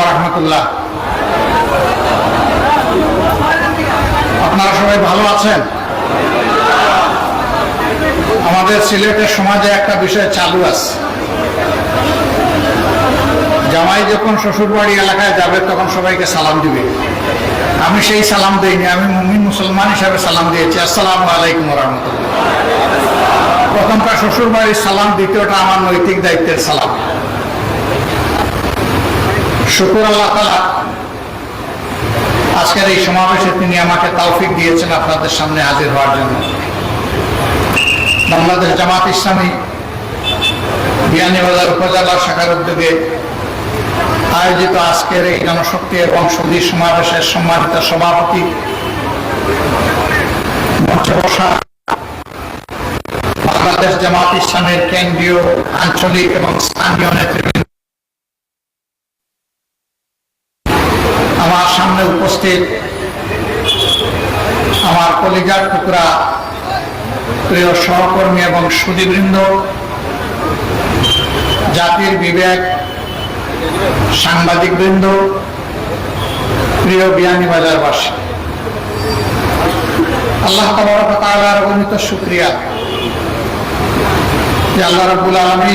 রহমতুল্লাহ। আপনারা সবাই ভালো আছেন? আমাদের সিলেটের সমাজে একটা বিষয় চালু আছে। জামাই যখন শ্বশুরবাড়ি এলাকায় যাবে, তখন সবাইকে সালাম দিবে। আমি সেই সালাম দিইনি, আমি মুমিন মুসলমান হিসাবে সালাম দিয়েছি। আসসালামু আলাইকুম রহমতুল্লাহ। প্রথমটা শ্বশুরবাড়ির সালাম, দ্বিতীয়টা আমার নৈতিক দায়িত্বের সালাম। শুকুর আল্লাহ তালা আজকের এই সমাবেশে তিনি আমাকে তৌফিক দিয়েছেন আপনাদের সামনে হাজির হওয়ার জন্য। বাংলাদেশ জামাত ইসলামী বিয়ানীবাজার উপজেলা শাখার উদ্যোগে আয়োজিত আজকের এই জনশক্তি এবং সন্ধি সমাবেশের সম্মানিত সভাপতি বাংলাদেশ জামাত ইসলামের কেন্দ্রীয় আঞ্চলিক এবং স্থানীয় নেতৃবৃন্দ আমার সামনে উপস্থিত আমার কলিজার টুকরা প্রিয় সহকর্মী এবং সুদীবৃন্দ, জাতির বিবেক সাংবাদিক বৃন্দ প্রিয় বিয়ানী বাজারবাসী। আল্লাহ তালার অগণিত শুক্রিয়া। যে আল্লাহ রবুল আলমী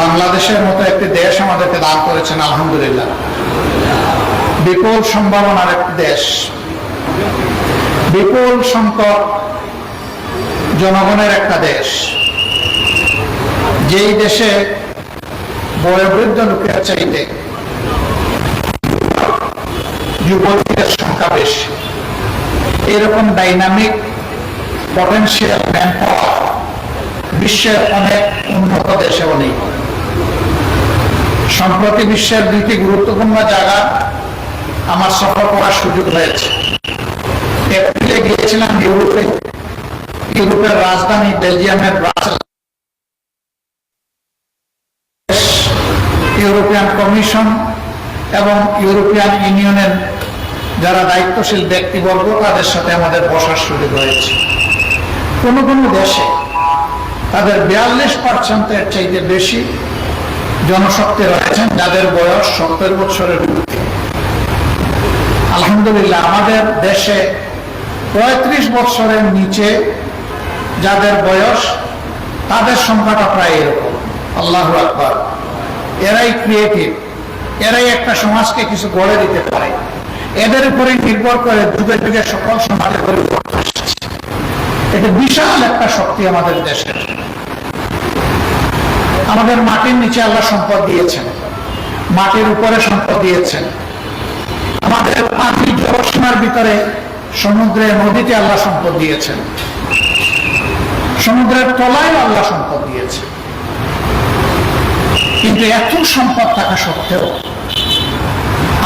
বাংলাদেশের মতো একটি দেশ আমাদেরকে দান করেছেন, আলহামদুলিল্লাহ। বিপুল সম্ভাবনার একটি দেশ। বিপুল সংকট জনগণের একটা দেশ। যেই দেশে বয়োবৃদ্ধ লোকের চাইতে যুবতীদের সংখ্যা বেশি, এরকম ডাইনামিক পটেন্সিয়াল ম্যান বিশ্বের অনেক উন্নত দেশেও নেই। সম্প্রতি বিশ্বের দুইটি গুরুত্বপূর্ণ জায়গা আমার সফর করার সুযোগ হয়েছে এপ্রিলে গিয়েছিলাম ইউরোপে। ইউরোপের রাজধানী বেলজিয়ামের ইউরোপিয়ান কমিশন এবং ইউরোপিয়ান ইউনিয়নের যারা দায়িত্বশীল ব্যক্তিবর্গ, তাদের সাথে আমাদের বসার সুযোগ হয়েছে কোন কোন দেশে তাদের বিয়াল্লিশ পার্সেন্টের চাইতে বেশি জনশক্তি রয়েছেন, যাদের বয়স সত্তর বছরের ঊর্ধ্বে। আলহামদুলিল্লাহ, আমাদের দেশে পঁয়ত্রিশ বছরের নিচে যাদের বয়স, তাদের সংখ্যাটা প্রায় এরকম। আল্লাহ আকবর। এরাই ক্রিয়েটিভ এরাই একটা সমাজকে কিছু গড়ে দিতে পারে। এদের উপরে নির্ভর করে যুগে যুগে সকল সমাজে পরিবর্তন এটা বিশাল একটা শক্তি আমাদের দেশের আমাদের মাটির নিচে আল্লাহ সম্পদ দিয়েছেন। মাটির উপরে সম্পদ দিয়েছেন। আমাদের পানি জলসীমার ভিতরে সমুদ্রে নদীতে আল্লাহ সম্পদ দিয়েছেন। সমুদ্রের তলায় আল্লাহ সম্পদ দিয়েছে কিন্তু এত সম্পদ থাকা সত্ত্বেও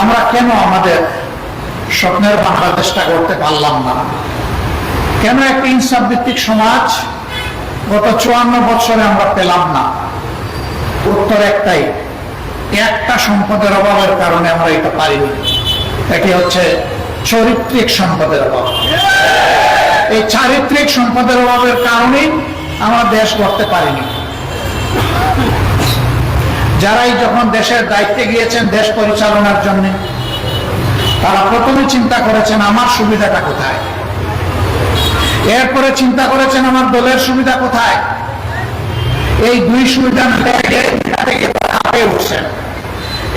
আমরা কেন আমাদের স্বপ্নের বাংলাদেশটা করতে পারলাম না? কেন একটা ইনসাফ ভিত্তিক সমাজ গত চুয়ান্ন বছরে আমরা পেলাম না? উত্তর একটাই, একটা সম্পদের অভাবের কারণে আমরা এটা পারিনি। এটি হচ্ছে চরিত্রিক সম্পদের অভাব। এই চারিত্রিক সম্পদের অভাবের কারণেই আমরা দেশ গড়তে পারিনি। যারাই যখন দেশের দায়িত্বে গিয়েছেন দেশ পরিচালনার জন্য, তারা প্রথমে চিন্তা করেছেন, আমার সুবিধাটা কোথায়? এরপরে চিন্তা করেছেন, আমার দলের সুবিধা কোথায়? এই দুই সুবিধা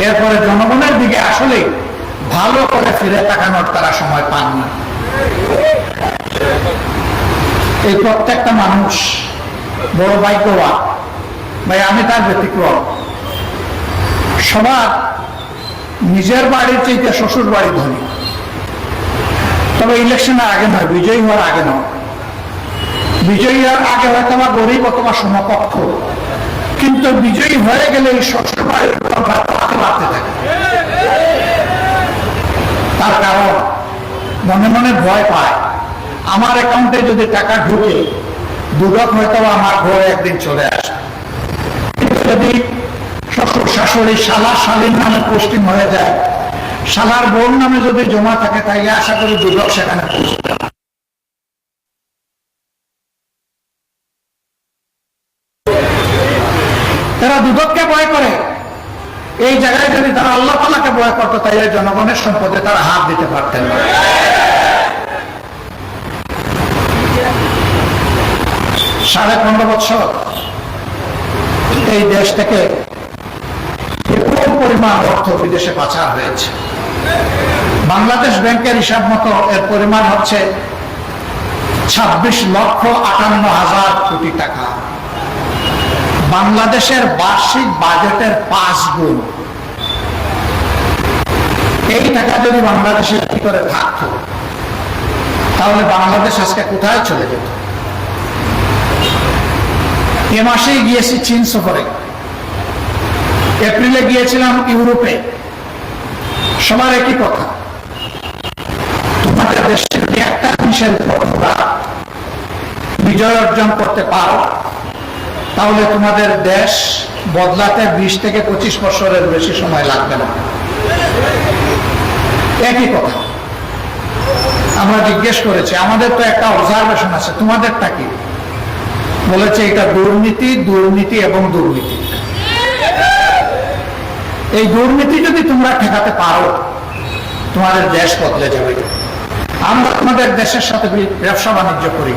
এরপরে জনগণের দিকে আসলে ভালো করে ফিরে তাকানোর তারা সময় পাননি। এই প্রত্যেকটা মানুষ বড় ভাগ্যবান। ভাই, আমি তার ব্যতিক্রম। সবার নিজের বাড়ির চাইতে শ্বশুর বাড়ি ধনী। তবে ইলেকশনের আগে নয়, বিজয়ী হওয়ার আগে নয়। বিজয়ী হওয়ার আগে হয়তো আমার গরিব অথবা সমকক্ষ। কিন্তু বিজয়ী হয়ে গেলে এই শ্বশুর বাড়ির থাকে। তার কারণ। মনে মনে ভয় পায়। আমার অ্যাকাউন্টে যদি টাকা ঢুকে, দুদক হয়তো আমার ঘরে একদিন চলে আসে যদি শ্বশুর শাশুড়ি শালা শালীর নামে পোস্টিং হয়ে যায়, শালার বোন নামে যদি জমা থাকে, তাইলে আশা করি দুদক সেখানে পৌঁছবে। এরা দুদককে ভয় করে। এই জায়গায় যদি তারা আল্লাহ ভয় করতো তাহলে জনগণের সম্পদে তারা হাত দিতে পারতেন না। সাড়ে পনেরো বছর এই দেশ থেকে বিপুল পরিমাণ অর্থ বিদেশে পাচার হয়েছে। বাংলাদেশ ব্যাংকের হিসাব মতো এর পরিমাণ হচ্ছে ছাব্বিশ লক্ষ আটান্ন হাজার কোটি টাকা। বাংলাদেশের বার্ষিক বাজেটের পাঁচ গুণ। এই টাকা যদি বাংলাদেশের ভিতরে থাকতো তাহলে বাংলাদেশ আজকে কোথায় চলে যেত? এ মাসেই গিয়েছি চীন সফরে। এপ্রিলে গিয়েছিলাম ইউরোপে। সবার একই কথা। তোমাদের দেশে যদি একটা জিনিসের তোমরা বিজয় অর্জন করতে পারো, তাহলে তোমাদের দেশ বদলাতে বিশ থেকে পঁচিশ বছরের বেশি সময় লাগবে না। একই কথা। আমরা জিজ্ঞেস করেছি, আমাদের তো একটা অবজারভেশন আছে, তোমাদেরটা কি? বলেছে, এটা দুর্নীতি দুর্নীতি এবং দুর্নীতি। এই দুর্নীতি যদি তোমরা ঠেকাতে পারো, তোমাদের দেশ বদলে যাবে। আমরা তোমাদের দেশের সাথে ব্যবসা বাণিজ্য করি।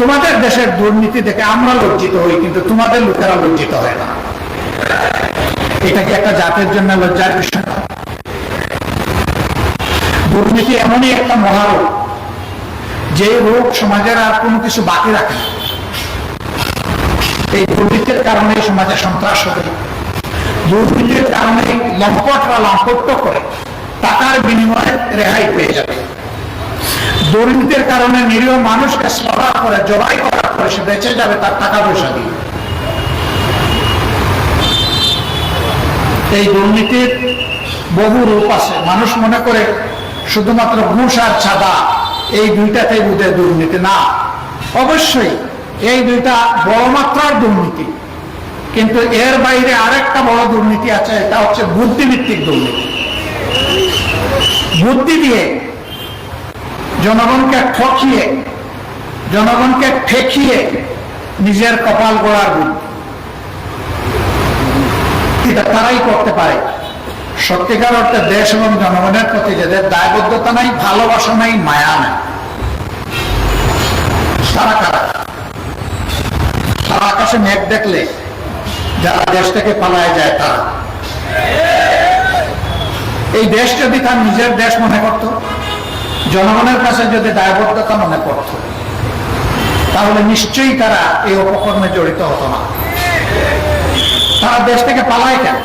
তোমাদের দেশের দুর্নীতি দেখে আমরা লজ্জিত হই, কিন্তু তোমাদের লোকেরা লজ্জিত হয় না। এটা কি একটা জাতের জন্য লজ্জার বিষয়? না? দুর্নীতি এমনই একটা মহারোগ যে রোগ সমাজের আর কোনো কিছু বাকি রাখে এই দুর্নীতির কারণে সমাজে সন্ত্রাস হবে। দুর্নীতির কারণে লম্পটরা লম্পট্য করে টাকার বিনিময়ে রেহাই পেয়ে যাবে। দুর্নীতির কারণে নিরীহ মানুষকে শ্রদ্ধা করে, জবাই করার পরে সে বেঁচে যাবে তার টাকা পয়সা দিয়ে। এই দুর্নীতির বহু রূপ আছে। মানুষ মনে করে শুধুমাত্র ঘুষ আর ছাদা, এই দুইটাতেই বুঝে দুর্নীতি। না, অবশ্যই এই দুইটা বড় মাত্রার দুর্নীতি। কিন্তু এর বাইরে আরেকটা বড় দুর্নীতি আছে, এটা হচ্ছে বুদ্ধিভিত্তিক দুর্নীতি। বুদ্ধি দিয়ে জনগণকে ঠকিয়ে, জনগণকে ঠেকিয়ে নিজের কপাল গোড়ার বুদ্ধি। এটা তারাই করতে পারে। সত্যিকার অর্থে দেশ এবং জনগণের প্রতি যাদের দায়বদ্ধতা নাই, ভালোবাসা নাই, মায়া নাই, তারা কারা? তারা আকাশে মেঘ দেখলে যারা দেশ থেকে পালায় যায় তারা। এই দেশ যদি তার নিজের দেশ মনে করত, জনগণের কাছে যদি দায়বদ্ধতা মনে করত, তাহলে নিশ্চয়ই তারা এই উপকর্মে জড়িত হতো না। তারা দেশ থেকে পালায় কেন?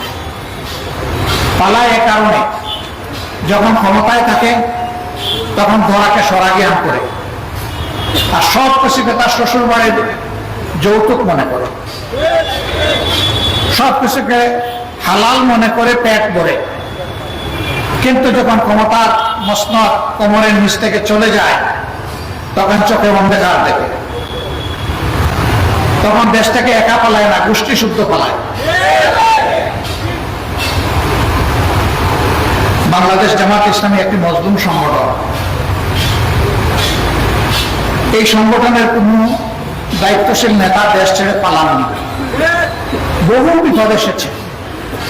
পালায় এ কারণে যখন ক্ষমতায় থাকে, তখন ধরাকে সরাগিয়ান করে। আর সব কিছুকে তার শ্বশুর বাড়ির যৌতুক মনে করে। সব কিছুকে হালাল মনে করে, পেট ভরে। কিন্তু যখন ক্ষমতার মসনদ কোমরের নিচ থেকে চলে যায়, তখন চোখে অন্ধকার দেখে। তখন দেশটাকে একা পালায় না, গোষ্ঠী শুদ্ধ পালায়। বাংলাদেশ জামাত ইসলামী একটি মজলুম সংগঠন। এই সংগঠনের কোন দায়িত্বশীল নেতা দেশ ছেড়ে পালাননি বহু বিপদ এসেছে।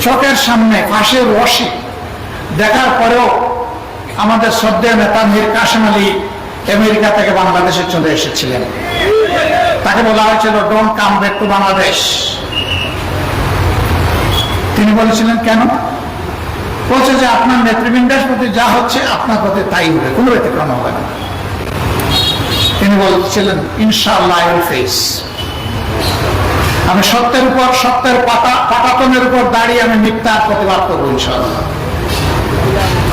চোখের সামনে ফাঁসের রশি দেখার পরেও আমাদের শ্রদ্ধেয় নেতা মীর কাসেম আলী আমেরিকা থেকে বাংলাদেশে চলে এসেছিলেন। তাকে বলা হয়েছিল don't come back to Bangladesh তিনি বলেছিলেন, কেন? আপনার নেতৃবৃন্দের প্রতি যা হচ্ছে, আপনার প্রতি তাই হবে, কোনো ব্যতিক্রম হবে না। তিনি বলছিলেন, ইনশাআল্লাহ আমি সত্যের উপর, সত্যের পাতা পাটাতনের উপর দাঁড়িয়ে আমি মিথ্যার প্রতিবাদ করব, ইনশাআল্লাহ।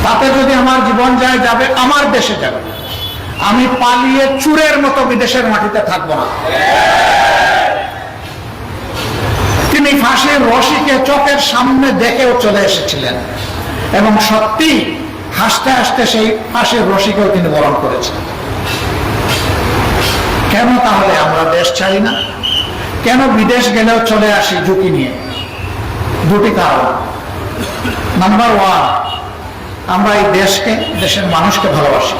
তাতে যদি আমার জীবন যায়, যাবে, আমার দেশে যাবে। আমি পালিয়ে চুরের মতো বিদেশের মাটিতে থাকব না। তিনি ফাঁসির রশিকে চোখের সামনে দেখেও চলে এসেছিলেন। এবং সত্যি হাসতে হাসতে সেই ফাঁসির রশিকেও তিনি বরণ করেছেন। কেন তাহলে আমরা দেশ ছাড়ি না? কেন বিদেশ গেলেও চলে আসি ঝুঁকি নিয়ে? দুটি কারণ। নাম্বার ওয়ান আমরা এই দেশকে, দেশের মানুষকে ভালোবাসি।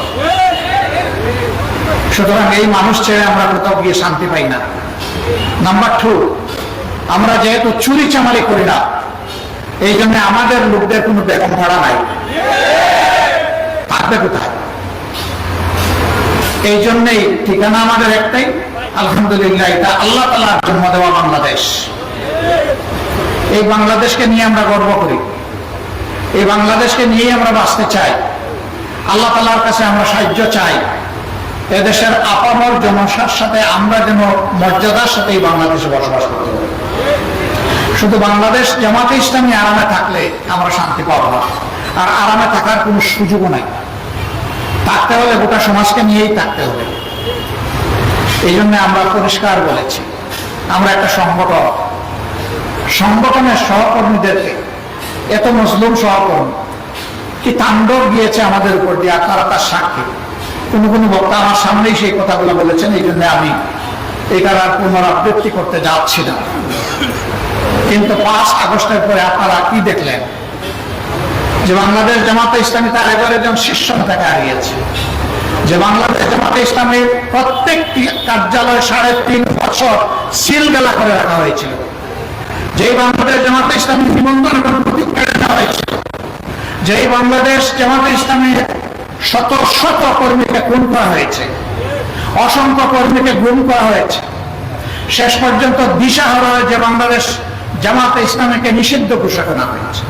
সুতরাং এই মানুষ ছেড়ে আমরা কোথাও গিয়ে শান্তি পাই না। নাম্বার টু আমরা যেহেতু চুরি চামারি করি না এই জন্য আমাদের লোকদের কোনো বেতন ভাড়া নাই। থাকবে কোথায়? এই জন্যই ঠিকানা আমাদের একটাই। আলহামদুলিল্লাহ, এটা আল্লাহ তালার জন্ম দেওয়া বাংলাদেশ। এই বাংলাদেশকে নিয়ে আমরা গর্ব করি। এই বাংলাদেশকে নিয়েই আমরা বাঁচতে চাই। আল্লাহ তালার কাছে আমরা সাহায্য চাই। এদেশের আপামর জনসার সাথে আমরা যেন মর্যাদার সাথে এই বাংলাদেশে বসবাস করতে পারি শুধু বাংলাদেশ জামাতে ইসলামী আরামে থাকলে আমরা শান্তি পাবো না। আর আরামে থাকার কোনো সুযোগও নাই। থাকতে হলে গোটা সমাজকে নিয়েই থাকতে হবে। এই জন্য আমরা পরিষ্কার বলেছি, আমরা একটা সংগঠন। সংগঠনের সহকর্মীদেরকে, এত মজলুম সহকর্মী, কি তাণ্ডব গিয়েছে আমাদের উপর দিয়ে আপনারা তার সাক্ষী। কোন কোন বক্তা আমার সামনেই সেই কথাগুলো বলেছেন, এই জন্য আমি এটার আর পুনরাবৃত্তি করতে যাচ্ছি না। কিন্তু পাঁচ আগস্টের পরে আপনারা কি দেখলেন? যে বাংলাদেশ জামাতে ইসলামী তার এবার একজন শীর্ষ থেকে হারিয়েছে। যে বাংলাদেশ জামাতে ইসলামের প্রত্যেকটি কার্যালয় সাড়ে তিন বছর সিলগালা করে রাখা হয়েছিল। যেই বাংলাদেশ জামাতে ইসলামী নিবন্ধন এবং প্রতীক কেড়ে হয়েছিল, যেই বাংলাদেশ জামাতে ইসলামের শত শত কর্মীকে খুন করা হয়েছে, অসংখ্য কর্মীকে গুম করা হয়েছে। শেষ পর্যন্ত দিশাহারা হয়ে যে বাংলাদেশ জামাতে ইসলামীকে নিষিদ্ধ ঘোষণা হয়েছে।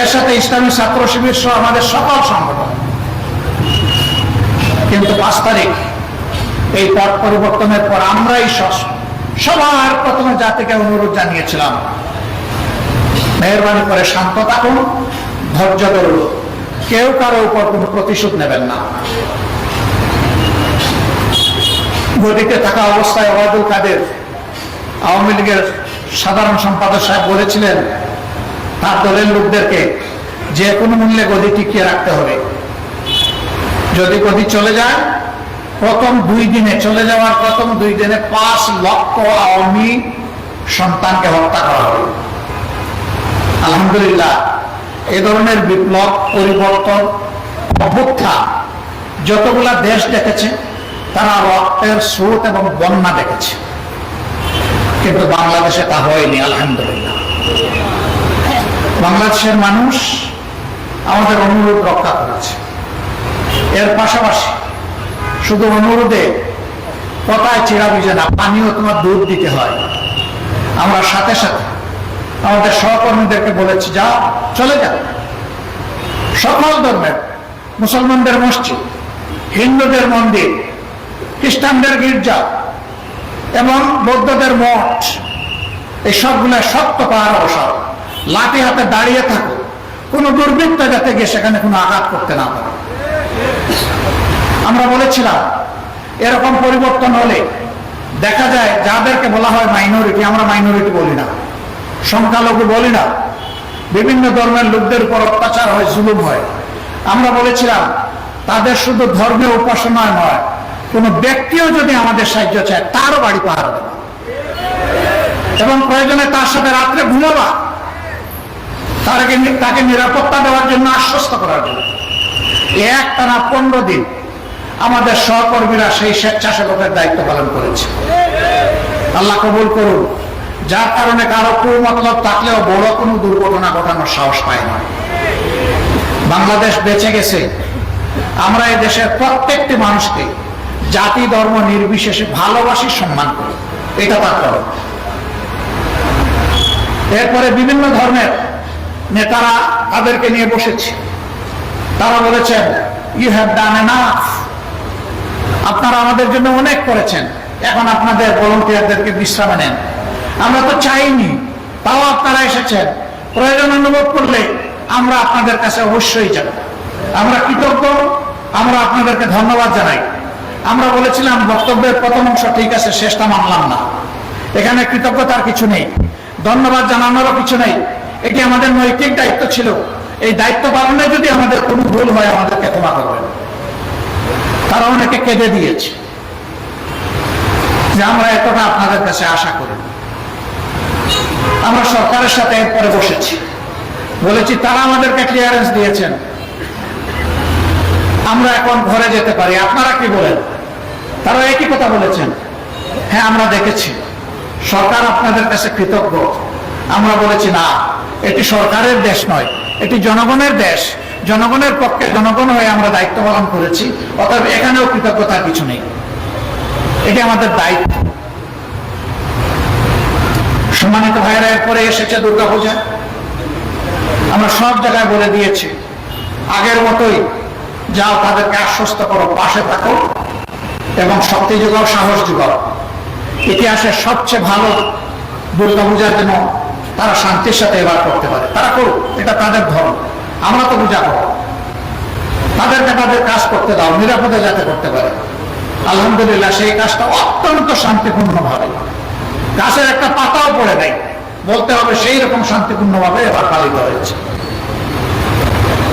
এর সাথে ইসলামী ছাত্র শিবির সহ আমাদের সকল সংগঠন। কিন্তু পাঁচ তারিখ, এই পট পরিবর্তনের পর আমরাই সবার প্রথমে জাতিকে অনুরোধ জানিয়েছিলাম, মেহরবানি করে শান্ত থাকুন, ধৈর্য ধরুন। কেউ কারও উপর কোনো প্রতিশোধ নেবেন না। গদিতে থাকা অবস্থায় ওয়াদুল কাদের আওয়ামী লীগের সাধারণ সম্পাদক সাহেব বলেছিলেন, তার দলের লোকদেরকে যে কোনো মূল্যে গদি টিকিয়ে রাখতে হবে। যদি গদি চলে যায়, প্রথম দুই দিনে চলে যাওয়ার প্রথম দুই দিনে পাঁচ লক্ষ আওয়ামী সন্তানকে হত্যা করা হবে। আলহামদুলিল্লাহ, এ ধরনের বিপ্লব, পরিবর্তন, অভ্যুত্থান, যতগুলা দেশ দেখেছে, তারা রক্তের স্রোত এবং বন্যা দেখেছে। কিন্তু বাংলাদেশে তা হয়নি, আলহামদুলিল্লাহ। বাংলাদেশের মানুষ আমাদের অনুরোধ রক্ষা করেছে। এর পাশাপাশি শুধু অনুরোধে কথায় চেরা বুঝে না, পানিও তোমার দুধ দিতে হয়। আমরা সাথে সাথে আমাদের সহকর্মীদেরকে বলেছি, যা, চলে যাও। সকল ধর্মের, মুসলমানদের মসজিদ, হিন্দুদের মন্দির, খ্রিস্টানদের গির্জা এবং বৌদ্ধদের মঠ। এই সবগুলো শক্ত পাহাড় অবসর। লাঠি হাতে দাঁড়িয়ে থাকো। কোনো দুর্বৃত্ত যাতে গিয়ে সেখানে কোনো আঘাত করতে না পারে। আমরা বলেছিলাম, এরকম পরিবর্তন হলে দেখা যায় যাদেরকে বলা হয় মাইনরিটি আমরা মাইনরিটি বলি না। সংখ্যালঘু বলি না। বিভিন্ন ধর্মের লোকদের উপর অত্যাচার হয়, জুলুম হয়। আমরা বলেছিলাম, তাদের শুধু ধর্মীয় উপাসনায় নয় কোনো ব্যক্তিও যদি আমাদের সাহায্য চায়, তারও বাড়ি পাহারা দেবা। এবং প্রয়োজনে তার সাথে রাত্রে ঘুমাবা। তাকে তাকে নিরাপত্তা দেওয়ার জন্য আশ্বস্ত করার জন্য। এক টানা পনেরো দিন আমাদের সহকর্মীরা সেই স্বেচ্ছাসেবকের দায়িত্ব পালন করেছে। আল্লাহ কবুল করুন। যার কারণে কারও কুমতলব থাকলেও বড় কোনো দুর্ঘটনা ঘটানোর সাহস পায় না। বাংলাদেশ বেঁচে গেছে। আমরা এই দেশের প্রত্যেকটি মানুষকে জাতি, ধর্ম নির্বিশেষে ভালোবাসি, সম্মান এটা তার এরপরে বিভিন্ন ধর্মের নেতারা তাদেরকে নিয়ে বসেছে। তারা বলেছেন ইউ হ্যাভ ডান এনাফ আপনারা আমাদের জন্য অনেক করেছেন। এখন আপনাদের ভলন্টিয়ারদেরকে বিশ্রামে নেন। আমরা তো চাইনি, তাও আপনারা এসেছেন। প্রয়োজন অনুভব করলে আমরা আপনাদের কাছে অবশ্যই যাব। আমরা কৃতজ্ঞ, আমরা আপনাদেরকে ধন্যবাদ জানাই। আমরা বলেছিলাম, বক্তব্যের প্রথম অংশ ঠিক আছে, শেষটা মানলাম না। এখানে কৃতজ্ঞতার কিছু নেই। ধন্যবাদ জানানোরও কিছু নেই। এটি আমাদের নৈতিক দায়িত্ব ছিল। এই দায়িত্ব পালনে যদি আমাদের কোনো ভুল হয়, আমাদেরকে ক্ষমা করবেন। তারা অনেকে কেঁদে দিয়েছে যে আমরা এতটা আপনাদের কাছে আশা করি। আমরা সরকারের সাথে এরপরে বসেছি। বলেছি, তারা আমাদেরকে ক্লিয়ারেন্স দিয়েছেন। আমরা এখন ঘরে যেতে পারি। আপনারা কি বলেন? তারা একই কথা বলেছেন। হ্যাঁ আমরা দেখেছি। সরকার আপনাদের কাছে কৃতজ্ঞ। আমরা বলেছি, না, এটি সরকারের দেশ নয়, এটি জনগণের দেশ। জনগণের পক্ষে জনগণ হয়ে আমরা দায়িত্ব পালন করেছি, অতএব এখানেও কৃতজ্ঞতার কিছু নেই। এটি আমাদের দায়িত্ব। সম্মানিত ভাইয়েরা, এরপরে এসেছে দুর্গাপূজা। আমরা সব জায়গায় বলে দিয়েছি, আগের মতোই যাও তাদেরকে আশ্বস্ত করো, পাশে থাকো এবং শক্তি যোগাও, সাহস যোগাও। ইতিহাসের সবচেয়ে ভালো দুর্গা পূজার জন্য তারা শান্তির সাথে এবার করতে পারে। তারা করুক, এটা তাদের ধর্ম। আমরা তো পূজা করো তাদেরকে তাদের কাজ করতে দাও, নিরাপদে যাতে করতে পারে। আলহামদুলিল্লাহ, সেই কাজটা অত্যন্ত শান্তিপূর্ণ ভাবে গাছের একটা পাতাও পড়ে নেই। বলতে হবে সেই রকম শান্তিপূর্ণ ভাবে এবার পালিত হয়েছে।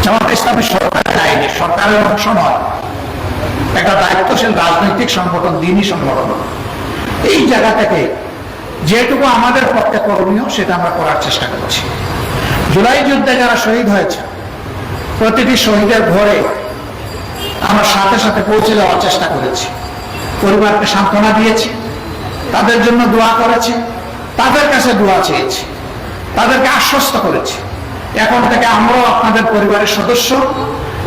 জামাত ইসলামী সরকারের আইনে সরকারের অংশ নয় একটা দায়িত্বশীল রাজনৈতিক সংগঠন দিনই সংগঠন। এই জায়গা থেকে যেটুকু আমাদের পক্ষে করণীয়, সেটা আমরা করার চেষ্টা করছি। জুলাই যুদ্ধে যারা শহীদ হয়েছে, প্রতিটি শহীদের ঘরে আমরা সাথে সাথে পৌঁছে যাওয়ার চেষ্টা করেছি। পরিবারকে সান্ত্বনা দিয়েছি। তাদের জন্য দোয়া করেছি। তাদের কাছে দোয়া চেয়েছি। তাদেরকে আশ্বস্ত করেছি। এখন থেকে আমরাও আপনাদের পরিবারের সদস্য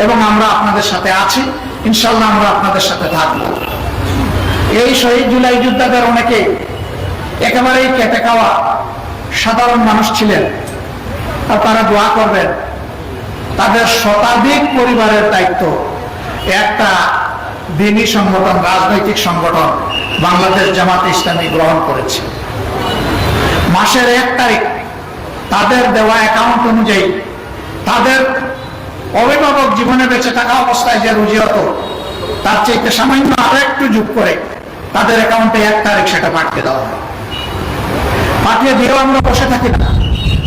এবং আমরা আপনাদের সাথে আছি। ইনশাল্লাহ আমরা আপনাদের সাথে থাকব। এই শহীদ জুলাই যোদ্ধাদের অনেকে একেবারেই কেটে খাওয়া সাধারণ মানুষ ছিলেন আর তারা দোয়া করবেন, তাদের শতাধিক পরিবারের দায়িত্ব। একটা দিনী সংগঠন, রাজনৈতিক সংগঠন বাংলাদেশ জামাত ইসলামী গ্রহণ করেছে। মাসের এক তারিখ তাদের দেওয়া অ্যাকাউন্ট অনুযায়ী তাদের অভিভাবক জীবনে বেঁচে থাকা অবস্থায় যে রুজি হতো, তার চাইতে সামান্য আরও একটু যোগ করে তাদের অ্যাকাউন্টে এক তারিখ সেটা পাঠিয়ে দেওয়া হয়। পাঠিয়ে দিয়েও আমরা বসে থাকি না।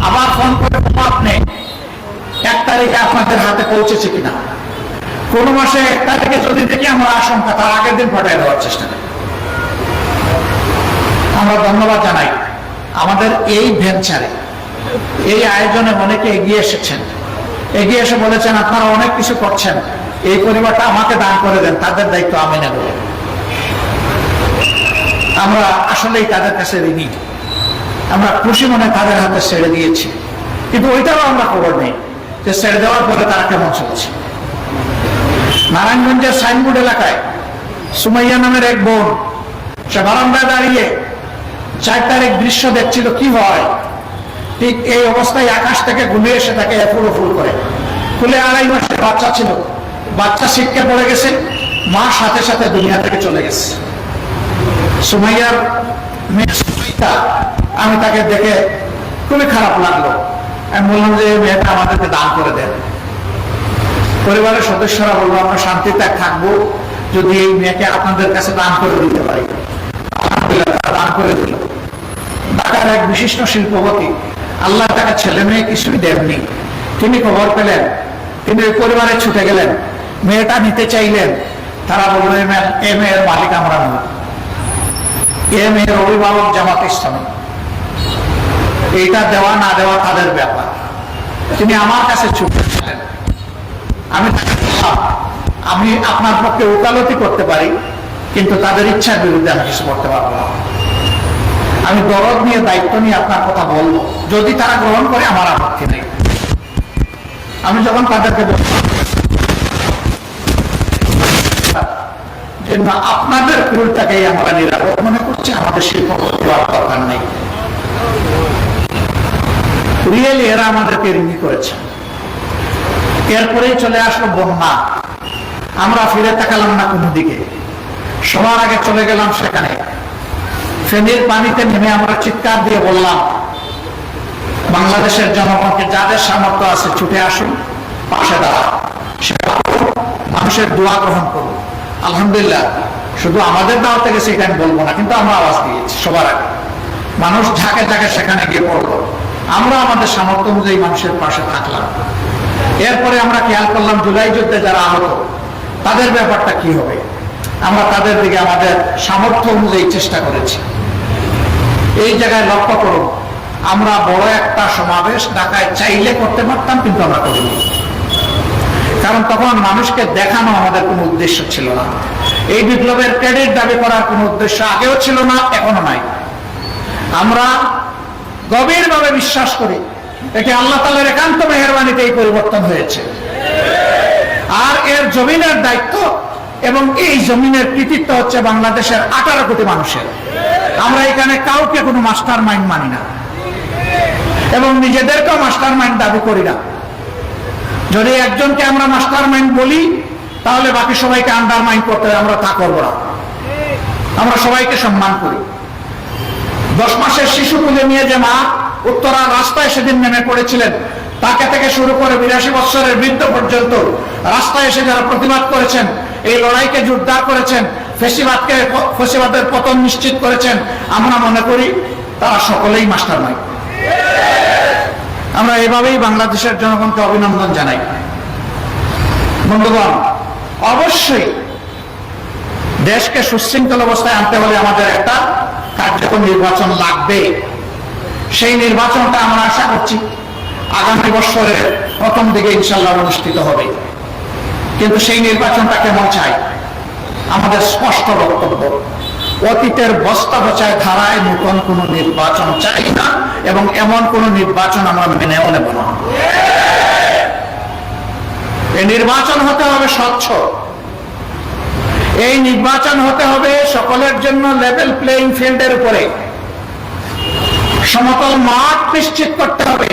আবার ফোন করে আপনি এক তারিখে আপনাদের হাতে পৌঁছেছে কিনা? কোন মাসে এক তারিখে যদি দেখি আমরা আশঙ্কা, তার আগের দিন পাঠিয়ে দেওয়ার চেষ্টা করি। আমরা ধন্যবাদ জানাই। আমাদের এই ভেঞ্চারে এই আয়োজনে অনেকে এগিয়ে এসেছেন। এগিয়ে এসে বলেছেন, আপনারা অনেক কিছু করছেন। এই পরিবারটা আমাকে দান করে দেন, তাদের দায়িত্ব আমি নেব। আমরা আসলেই তাদের কাছে ঋণী। আমরা খুশি মনে তাদের হাতে ছেড়ে দিয়েছি। কিন্তু ওইটারও আমরা খবর নেই যে ছেড়ে দেওয়ার পরে তারা কেমন চলছে। নারায়ণগঞ্জের সাইনবোর্ড এলাকায় সুমাইয়া নামের এক বোন, সে বারান্দায় দাঁড়িয়ে চার তারিখ দৃশ্য দেখছিল, কি হয়? ঠিক এই অবস্থায় আকাশ থেকে ঘুমিয়ে এসে তাকে ফুল ফুল করে। ফুলে আড়াই মাসের বাচ্চা ছিল। বাচ্চা শিক্ষা পড়ে গেছে। মা সাথে সাথে দুনিয়া থেকে চলে গেছে। সুমাইয়ার মেয়ে সুমাইয়া, আমি তাকে দেখে খুবই খারাপ লাগল। আমি বললাম যে এই মেয়েটা আমাদেরকে দান করে দেন। পরিবারের সদস্যরা বলব আমরা শান্তিতে থাকব যদি এই মেয়েকে আপনাদের কাছে দান করে দিতে পারি। দান করে দিল। ঢাকার এক বিশিষ্ট শিল্পপতি আল্লাহ তাকে ছেলে মেয়ে কিছুই দেননি। তিনি খবর পেলেন, তিনি ওই পরিবারে ছুটে গেলেন, মেয়েটা নিতে চাইলেন, তারা বলল, "এ মেয়ের মালিক আমরা নই। এ মেয়ের অভিভাবক জামাত ইসলামী। এইটা দেওয়া না দেওয়া তাদের ব্যাপার। তিনি আমার কাছে ছুটে ছিলেন আমি আমি আপনার পক্ষে উকালতি করতে পারি, কিন্তু তাদের ইচ্ছার বিরুদ্ধে আমি কিছু করতে পারব না। আমি দরদ নিয়ে, দায়িত্ব নিয়ে আপনার কথা বলব। যদি তারা গ্রহণ করে, আমার আপত্তি নেই। আমি যখন তাদেরকে যে না, আপনাদের কুলটাকেই আমরা নিরাপদ মনে করছি, আমাদের শিল্প দরকার নেই। রিয়েলি এরা আমাদেরকে রিনি করেছে। এরপরেই চলে আসলো বন্যা। আমরা ফিরে তাকালাম না কোনো দিকে সবার আগে চলে গেলাম সেখানে। ফেনীর পানিতে নেমে আমরা চিৎকার দিয়ে বললাম, বাংলাদেশের জনগণকে যাদের সামর্থ্য আছে ছুটে আসুন, পাশে দাঁড়ান। মানুষের দোয়া গ্রহণ করুন। আলহামদুলিল্লাহ, শুধু আমাদের দাওয়াতে গেছে এটা আমি বলব না, কিন্তু আমরা আওয়াজ দিয়েছি সবার আগে। মানুষ ঝাঁকে ঝাঁকে সেখানে গিয়ে পড়ল। আমরা আমাদের সামর্থ্য অনুযায়ী মানুষের পাশে থাকলাম। এরপরে আমরা খেয়াল করলাম, জুলাই যুদ্ধে যারা আহত, তাদের ব্যাপারটা কি হবে? আমরা তাদের দিকে আমাদের সামর্থ্য অনুযায়ী চেষ্টা করেছি। এই জায়গায় লক্ষ্য করুন, আমরা বড় একটা সমাবেশ ঢাকায় চাইলে করতে পারতাম, কিন্তু আমরা করিনি। কারণ তখন মানুষকে দেখানো আমাদের কোনো উদ্দেশ্য ছিল না। এই বিপ্লবের ক্রেডিট দাবি করার কোনো উদ্দেশ্য আগেও ছিল না, এখনও নাই। আমরা গভীরভাবে বিশ্বাস করি এটি আল্লাহ তালের একান্ত মেহরবানিতে এই পরিবর্তন হয়েছে। আর এর জমিনের দায়িত্ব এবং এই জমিনের কৃতিত্ব হচ্ছে বাংলাদেশের আঠারো কোটি মানুষের। আমরা এখানে কাউকে কোনো মাস্টার মাইন্ড মানি না। এবং নিজেদেরকেও মাস্টার মাইন্ড দাবি করি না। যদি একজনকে আমরা মাস্টার মাইন্ড বলি, তাহলে বাকি সবাইকে আন্ডার মাইন্ড করতে হবে, আমরা তা করব না। আমরা সবাইকে সম্মান করি। দশ মাসের শিশু তুলে নিয়ে যে মা উত্তরা রাস্তায় সেদিন নেমে পড়েছিলেন, তাকে থেকে শুরু করে বিরাশি বছরের বৃদ্ধ পর্যন্ত রাস্তায় এসে যারা প্রতিবাদ করেছেন এই লড়াইকে জোরদার করেছেন, ফেসিবাদকে ফেসিবাদের পতন নিশ্চিত করেছেন, আমরা মনে করি তারা সকলেই মাস্টার নয় আমরা এভাবেই বাংলাদেশের জনগণকে অভিনন্দন জানাই। বন্ধুগণ, অবশ্যই দেশকে সুশৃঙ্খল অবস্থায় আনতে হলে আমাদের একটা কার্যকর নির্বাচন লাগবে। সেই নির্বাচনটা আমরা আশা করছি, আগামী বছরের প্রথম দিকে ইনশাল্লাহ অনুষ্ঠিত হবে। কিন্তু সেই নির্বাচনটা কেমন চাই আমাদের স্পষ্ট বক্তব্য, অতীতের বস্তা বচায় ধারায় নতুন কোন নির্বাচন চাই না এবং এমন কোন নির্বাচন আমরা মেনেও নেব না। এই নির্বাচন হতে হবে স্বচ্ছ। এই নির্বাচন হতে হবে সকলের জন্য লেভেল প্লেইং ফিল্ডের উপরে। সমতল মাঠ নিশ্চিত করতে হবে।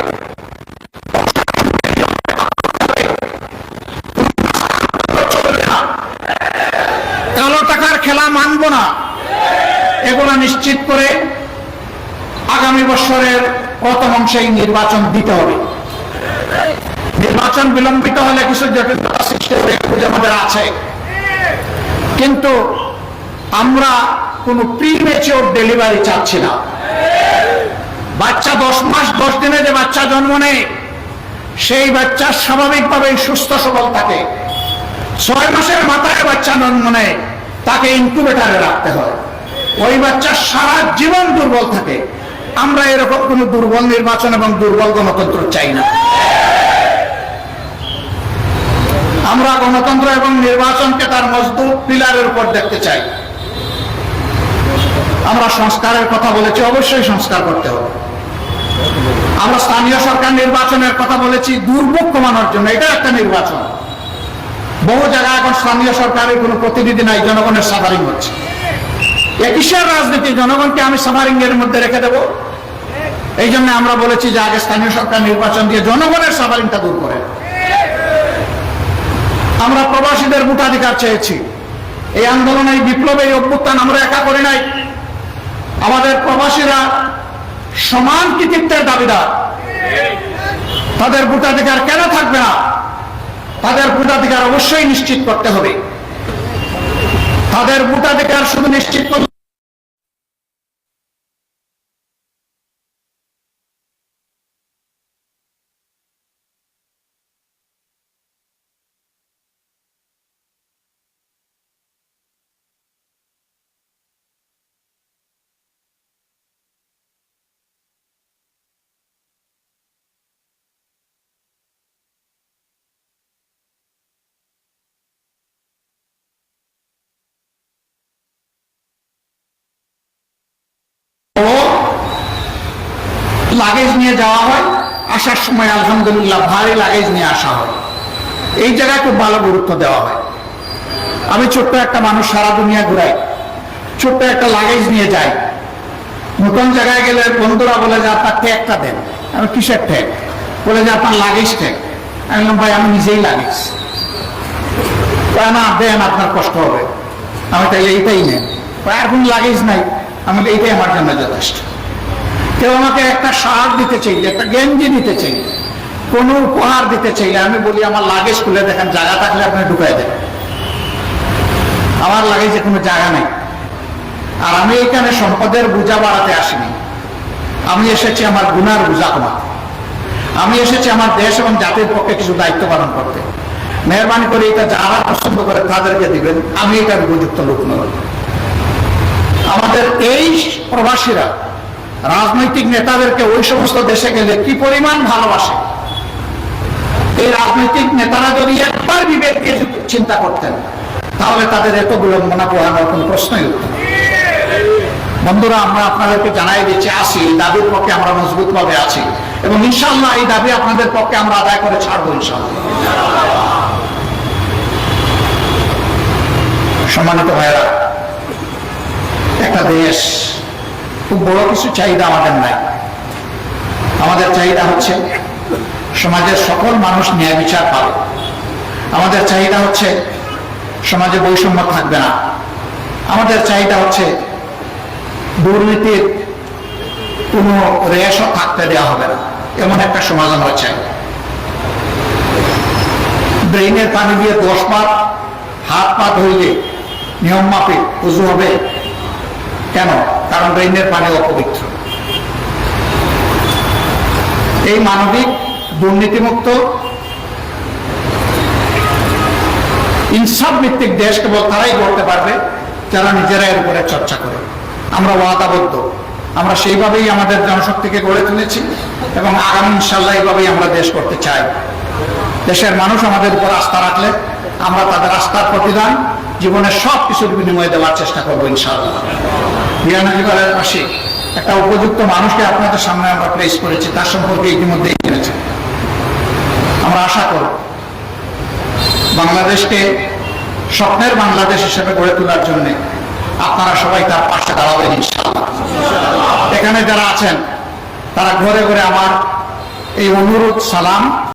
এগুলো নিশ্চিত করে আগামী বছরের প্রথম অংশে এই নির্বাচন দিতে হবে। নির্বাচন বিলম্বিত হলে কিছু জটিলতা সৃষ্টি হবে আমাদের আছে। কিন্তু আমরা কোন প্রিমেচিওর ডেলিভারি চাচ্ছি না। বাচ্চা দশ মাস, দশ দিনে যে বাচ্চা জন্ম নেয়, সেই বাচ্চা স্বাভাবিকভাবে সুস্থ সবল থাকে। ছয় মাসের মাথায় বাচ্চা জন্ম নেয়, তাকে ইনকুবেটারে রাখতে হয়। ওই বাচ্চা সারা জীবন দুর্বল থাকে। আমরা এরকম কোন দুর্বল নির্বাচন এবং দুর্বল গণতন্ত্র চাই না। আমরা গণতন্ত্র এবং নির্বাচনকে তার মজবুত পিলারের উপর দেখতে চাই। আমরা সংস্কারের কথা বলেছি, অবশ্যই সংস্কার করতে হবে। আমরা স্থানীয় সরকার নির্বাচনের কথা বলেছি, দুর্ভোগ কমানোর জন্য। এটা একটা নির্বাচন। বহু জায়গায় এখন স্থানীয় সরকারের কোনো প্রতিনিধি নাই, জনগণের সাফারিং হচ্ছে। কিসের রাজনীতি? জনগণকে আমি সাফারিং এর মধ্যে রেখে দেব। এই জন্য আমরা বলেছি যে আগে স্থানীয় সরকার নির্বাচন দিয়ে জনগণের সাফারিংটা দূর করে। আমরা প্রবাসীদের ভোটাধিকার চেয়েছি। এই আন্দোলন, এই বিপ্লবে এই অভ্যুত্থান আমরা একা করি নাই। আমাদের প্রবাসীরা সমান কৃতিত্বের দাবিদার। তাদের ভোটাধিকার কেন থাকবে না? তাদের ভোটাধিকার অবশ্যই নিশ্চিত করতে হবে। তাদের ভোটাধিকার শুধু নিশ্চিত করতে লাগেজ নিয়ে যাওয়া হয়, আসার সময় আলহামদুলিল্লাহ ভারী লাগেজ নিয়ে আসা হয়। এই জায়গায় খুব ভালো গুরুত্ব দেওয়া হয়। আমি ছোট্ট একটা মানুষ সারা দুনিয়া ঘুরাই, ছোট্ট একটা লাগেজ নিয়ে যাই। নতুন জায়গায় গেলে বন্ধুরা বলে, যে আপনার ট্যাগটা দেন। আমি, কিসের ট্যাগ বলে, যে আপনার লাগেজ ট্যাগ আমি বললাম, ভাই, আমি নিজেই লাগেজ না, দেন, আপনার কষ্ট হবে। আমি তাই এইটাই নেন। আর কোন লাগেজ নাই। আমি এইটাই আমার জন্য যথেষ্ট। কেউ আমাকে একটা সার দিতে চাইলে, একটা গেঞ্জি দিতে চাইলে, কোন উপহার দিতে চাইলে, আমি বলি, আমার লাগেজ খুলে দেখেন, জায়গা থাকলে আপনি ঢুকাই দেন। আমার লাগেজে কোনো জায়গা নেই। আর আমি এখানে সম্পদের বোঝা বাড়াতে আসিনি। আমি এসেছি আমার গুনার বোঝা কমাতে আমি এসেছি আমার দেশ এবং জাতির পক্ষে কিছু দায়িত্ব পালন করতে। মেহরবানি করে এটা যারা পছন্দ করে তাদেরকে দিবেন, আমি এটার উপযুক্ত লোক নয় আমাদের এই প্রবাসীরা রাজনৈতিক নেতাদেরকে ওই সমস্ত দেশে গেলে কি পরিমাণ ভালোবাসে? এই রাজনৈতিক নেতারা যদি একবার বিবেক চিন্তা করতেন, তাহলে তাদের এত বিলম্বনা পোহানোর কোনো প্রশ্নই উঠত বন্ধুরা, আমরা আপনাদেরকে জানাই দিচ্ছি, আসি, এই দাবির পক্ষে আমরা মজবুত ভাবে আছি এবং ইনশাল্লাহ এই দাবি আপনাদের পক্ষে আমরা আদায় করে ছাড়বো ইনশাল্লাহ সম্মানিত ভাইয়েরা, একটা দেশ খুব বড় কিছু চাহিদা আমাদের নাই। আমাদের চাহিদা হচ্ছে সমাজের সকল মানুষ ন্যায় বিচার পাবে। আমাদের চাহিদা হচ্ছে সমাজে বৈষম্য থাকবে না। আমাদের চাহিদা হচ্ছে দুর্নীতির কোনো রেশও থাকতে দেওয়া হবে না। এমন একটা সমাজ আমরা চাই। ব্রেইনের পানি দিয়ে দশ বার হাত পা ধরলে নিয়ম মাফিক উজু হবে। কেন? কারণ ব্রেইনের পানি অপবিত্র। এই মানবিক দুর্নীতিমুক্ত ইনসাফ ভিত্তিক দেশ কেবল তারাই করতে পারবে, যারা নিজেরা এর উপরে চর্চা করে। আমরা ওয়াদাবদ্ধ। আমরা সেইভাবেই আমাদের জনশক্তিকে গড়ে তুলেছি এবং আগামী ইনশাল্লাহ এইভাবেই আমরা দেশ করতে চাই। দেশের মানুষ আমাদের উপর আস্থা রাখলে আমরা তাদের আস্থার প্রতিদান জীবনের সব কিছুর বিনিময়ে দেওয়ার চেষ্টা করব ইনশাআল্লাহ। বিয়ানজিবারের পাশে একটা উপযুক্ত মানুষকে আপনাদের সামনে আমরা প্লেস করেছি, তার সম্পর্কে ইতিমধ্যেই জেনেছেন আমরা আশা করব বাংলাদেশকে স্বপ্নের বাংলাদেশ হিসেবে গড়ে তোলার জন্য আপনারা সবাই তার পাশে দাঁড়াবেন ইনশাআল্লাহ। এখানে যারা আছেন, তারা ঘরে ঘরে আমার এই অনুরোধ, সালাম।